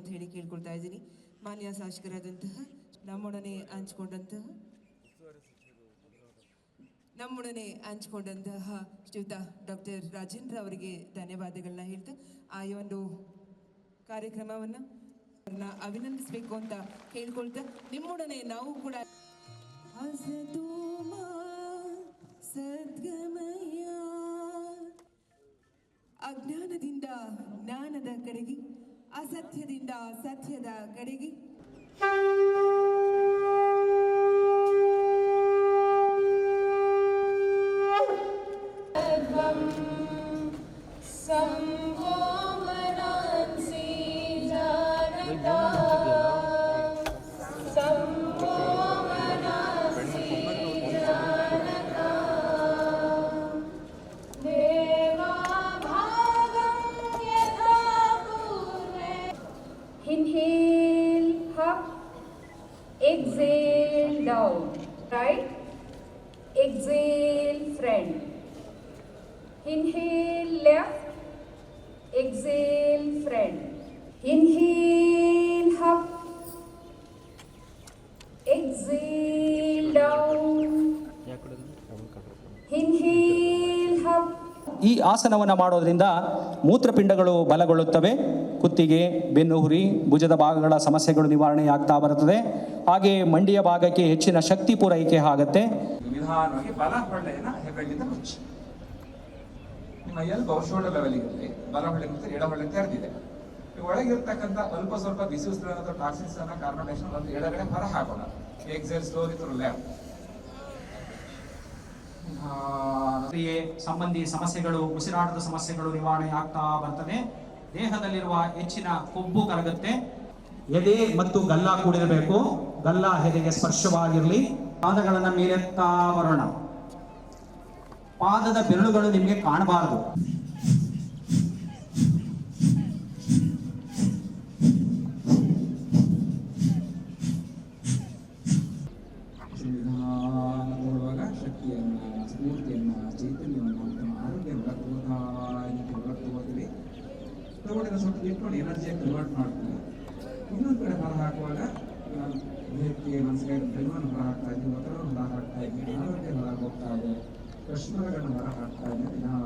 ಅಂತ ಹೇಳಿ ಕೇಳ್ಕೊಳ್ತಾ ಇದ್ದೀನಿ. ಮಾನ್ಯ ಶಾಸಕರಾದಂತಹ ನಮ್ಮೊಡನೆ ಹಂಚ್ಕೊಂಡಂತಹ ನಮ್ಮೊಡನೆ ಹಂಚ್ಕೊಂಡಂತಹ ಶ್ರೀಯುತ ಡಾಕ್ಟರ್ ರಾಜೇಂದ್ರ ಅವರಿಗೆ ಧನ್ಯವಾದಗಳನ್ನ ಹೇಳ್ತಾ ಆ ಈ ಒಂದು ಕಾರ್ಯಕ್ರಮವನ್ನ ಅಭಿನಂದಿಸಬೇಕು ಅಂತ ಹೇಳ್ಕೊಳ್ತಾ ನಿಮ್ಮೊಡನೆ ನಾವು ಕೂಡ ಸದ್ಗಮಯ. ಅಜ್ಞಾನದಿಂದ ಜ್ಞಾನದ ಕಡೆಗೆ ಅಸತ್ಯದಿಂದ ಸತ್ಯದ ಕಡೆಗೆ. Down, right? Exhale front. Inhale left, exhale front. Inhale up, exhale down. Inhale up. ಈ ಆಸನವನ್ನು ಮಾಡೋದ್ರಿಂದ ಮೂತ್ರಪಿಂಡಗಳು ಬಲಗೊಳ್ಳುತ್ತವೆ ಕುತ್ತಿಗೆ ಬೆನ್ನುಹುರಿ ಭುಜದ ಭಾಗಗಳ ಸಮಸ್ಯೆಗಳು ನಿವಾರಣೆ ಆಗ್ತಾ ಬರುತ್ತದೆ. ಹಾಗೆ ಮಂಡಿಯ ಭಾಗಕ್ಕೆ ಹೆಚ್ಚಿನ ಶಕ್ತಿ ಪೂರೈಕೆ ಆಗುತ್ತೆ. ನಿಮ್ಮ ಎಲ್ಬೋ ಶೋಲ್ಡರ್ ಲೆವೆಲ್ ಇರಲಿ ಬಲ ಹೊಳ್ಳೆ ಮತ್ತು ಎಡ ಹೊಳ್ಳೆ ತೆರೆದಿದೆ. ಒಳಗಿರ್ತಕ್ಕಂಥ ಅಲ್ಪ ಸ್ವಲ್ಪ ಬಿಸಿ ಉಸಿರನ್ನ ಅಥವಾ ಟಾಕ್ಸಿನ್ಸ್ ಅನ್ನ ಕಾರ್ಬನ್ ಡೈಆಕ್ಸೈಡ್ ಒಂದು ಎಡಗಡೆ ಹೊರ ಹಾಕೋಣ. ಎಕ್ಸೆಲ್ ಸ್ಲೋಲಿ ಥ್ರೂ ಲೆಫ್ಟ್ ಸಂಬಂಧಿ ಸಮಸ್ಯೆಗಳು ಉಸಿರಾಟದ ಸಮಸ್ಯೆಗಳು ನಿವಾರಣೆ ಆಗ್ತಾ ಬರ್ತದೆ ದೇಹದಲ್ಲಿರುವ ಹೆಚ್ಚಿನ ಕೊಬ್ಬು ಕರಗುತ್ತೆ. ಎದೆ ಮತ್ತು ಗಲ್ಲ ಕೂಡಿರಬೇಕು. ಗಲ್ಲ ಹೆದೆಗೆ ಸ್ಪರ್ಶವಾಗಿರಲಿ. ಪಾದಗಳನ್ನ ಮೇಲೆತ್ತಾ ಬರೋಣ. ಪಾದದ ಬೆರಳುಗಳು ನಿಮಗೆ ಕಾಣಬಾರದು. ತಗೊಂಡಿನ ಸ್ವಲ್ಪ ಇಟ್ಕೊಂಡು ಎನರ್ಜಿಯಾಗಿ ಕನ್ವರ್ಟ್ ಮಾಡ್ತೀವಿ ಇನ್ನೊಂದು ಕಡೆ ಹೊರ ಹಾಕುವಾಗ ದೇಹಕ್ಕೆ ಮನಸ್ಸಿಗೆ ಬೆಳವನ್ನು ಹೊರ ಹಾಕ್ತಾ ಇದ್ದೀನಿ, ಒತ್ತಡವನ್ನು ಹೊರ ಹಾಕ್ತಾ ಇದ್ದೀನಿ ಆರೋಗ್ಯ ಹೊರ ಹೋಗ್ತಾ ಇದೆ ಕಶ್ಮೀರಗಳನ್ನು ಹೊರ ಹಾಕ್ತಾ ಇದ್ದೀನಿ ನಿಧಾನ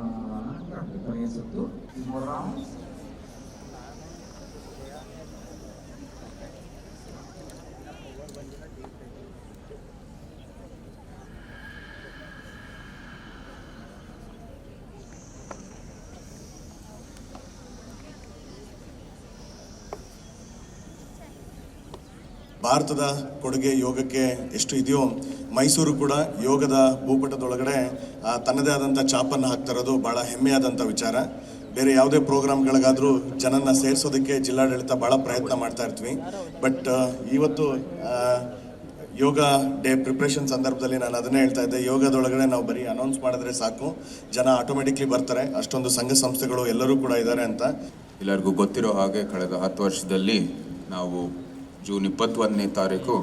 ಕೊನೆಯ ಸುತ್ತು. ಭಾರತದ ಕೊಡುಗೆ ಯೋಗಕ್ಕೆ ಎಷ್ಟು ಇದೆಯೋ, ಮೈಸೂರು ಕೂಡ ಯೋಗದ ಭೂಪಟದೊಳಗಡೆ ತನ್ನದೇ ಆದಂಥ ಚಾಪನ್ನು ಹಾಕ್ತಾ ಇರೋದು ಭಾಳ ಹೆಮ್ಮೆಯಾದಂಥ ವಿಚಾರ. ಬೇರೆ ಯಾವುದೇ ಪ್ರೋಗ್ರಾಮ್ಗಳಿಗಾದರೂ ಜನನ ಸೇರಿಸೋದಕ್ಕೆ ಜಿಲ್ಲಾಡಳಿತ ಭಾಳ ಪ್ರಯತ್ನ ಮಾಡ್ತಾ ಇರ್ತೀವಿ. ಬಟ್ ಇವತ್ತು ಯೋಗ ಡೇ ಪ್ರಿಪ್ರೇಷನ್ ಸಂದರ್ಭದಲ್ಲಿ ನಾನು ಅದನ್ನೇ ಹೇಳ್ತಾ ಇದ್ದೆ. ಯೋಗದೊಳಗಡೆ ನಾವು ಬರೀ ಅನೌನ್ಸ್ ಮಾಡಿದ್ರೆ ಸಾಕು. ಜನ ಆಟೋಮೆಟಿಕ್ಲಿ ಬರ್ತಾರೆ. ಅಷ್ಟೊಂದು ಸಂಘ ಸಂಸ್ಥೆಗಳು ಎಲ್ಲರೂ ಕೂಡ ಇದ್ದಾರೆ ಅಂತ. ಎಲ್ಲರಿಗೂ ಗೊತ್ತಿರೋ ಹಾಗೆ ಕಳೆದ ಹತ್ತು ವರ್ಷದಲ್ಲಿ ನಾವು ಜೂನ್ ಇಪ್ಪತ್ತೊಂದನೇ ತಾರೀಕು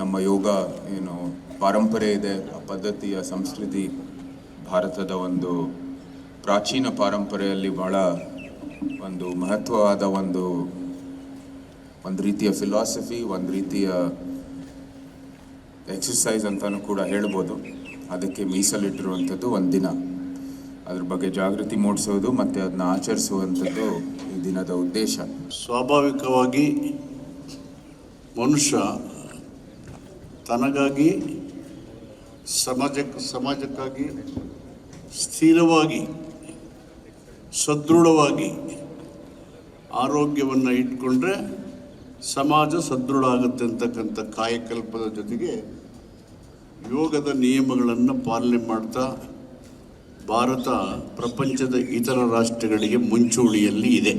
ನಮ್ಮ ಯೋಗ, ಏನು ಪಾರಂಪರೆ ಇದೆ, ಆ ಪದ್ಧತಿಯ ಸಂಸ್ಕೃತಿ ಭಾರತದ ಒಂದು ಪ್ರಾಚೀನ ಪರಂಪರೆಯಲ್ಲಿ ಬಹಳ ಒಂದು ಮಹತ್ವವಾದ ಒಂದು ಒಂದು ರೀತಿಯ ಫಿಲಾಸಫಿ ಒಂದು ರೀತಿಯ ಎಕ್ಸಸೈಸ್ ಅಂತಲೂ ಕೂಡ ಹೇಳ್ಬೋದು. ಅದಕ್ಕೆ ಮೀಸಲಿಟ್ಟಿರುವಂಥದ್ದು ಒಂದು ದಿನ ಅದ್ರ ಬಗ್ಗೆ ಜಾಗೃತಿ ಮೂಡಿಸೋದು ಮತ್ತು ಅದನ್ನ ಆಚರಿಸುವಂಥದ್ದು ಈ ದಿನದ ಉದ್ದೇಶ. ಸ್ವಾಭಾವಿಕವಾಗಿ ಮನುಷ್ಯ ತನಗಾಗಿ, ಸಮಾಜಕ್ಕೆ, ಸಮಾಜಕ್ಕಾಗಿ ಸ್ಥಿರವಾಗಿ, ಸದೃಢವಾಗಿ ಆರೋಗ್ಯವನ್ನು ಇಟ್ಕೊಂಡ್ರೆ ಸಮಾಜ ಸದೃಢ ಆಗುತ್ತೆ ಅಂತಕ್ಕಂಥ ಕಾಯಕಲ್ಪದ ಜೊತೆಗೆ ಯೋಗದ ನಿಯಮಗಳನ್ನು ಪಾಲನೆ ಮಾಡ್ತಾ ಭಾರತ ಪ್ರಪಂಚದ ಇತರ ರಾಷ್ಟ್ರಗಳಿಗೆ ಮುಂಚೂಣಿಯಲ್ಲಿ ಇದೆ.